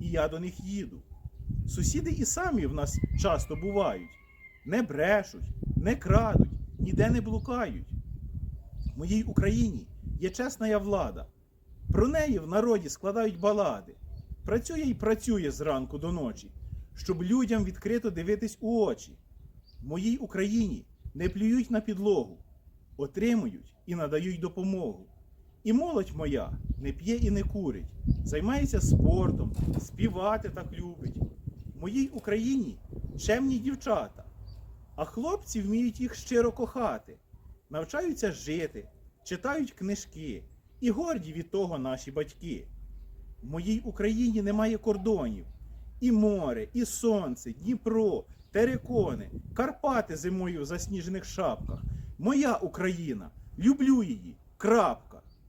і я до них їду. Сусіди і самі в нас часто бувають, не брешуть, не крадуть, ніде не блукають. В моїй Україні є чесна влада. Про неї в народі складають балади. Працює і працює зранку до ночі, щоб людям відкрито дивитись у очі. В моїй Україні не плюють на підлогу, отримують і надають допомогу. І молодь моя не п'є і не курить, займається спортом, співати так любить. В моїй Україні чемні дівчата, а хлопці вміють їх щиро кохати, навчаються жити, читають книжки і горді від того наші батьки. В моїй Україні немає кордонів. І море, і сонце, Дніпро, терикони, Карпати зимою в засніжених шапках. Моя Україна, люблю її, крапка.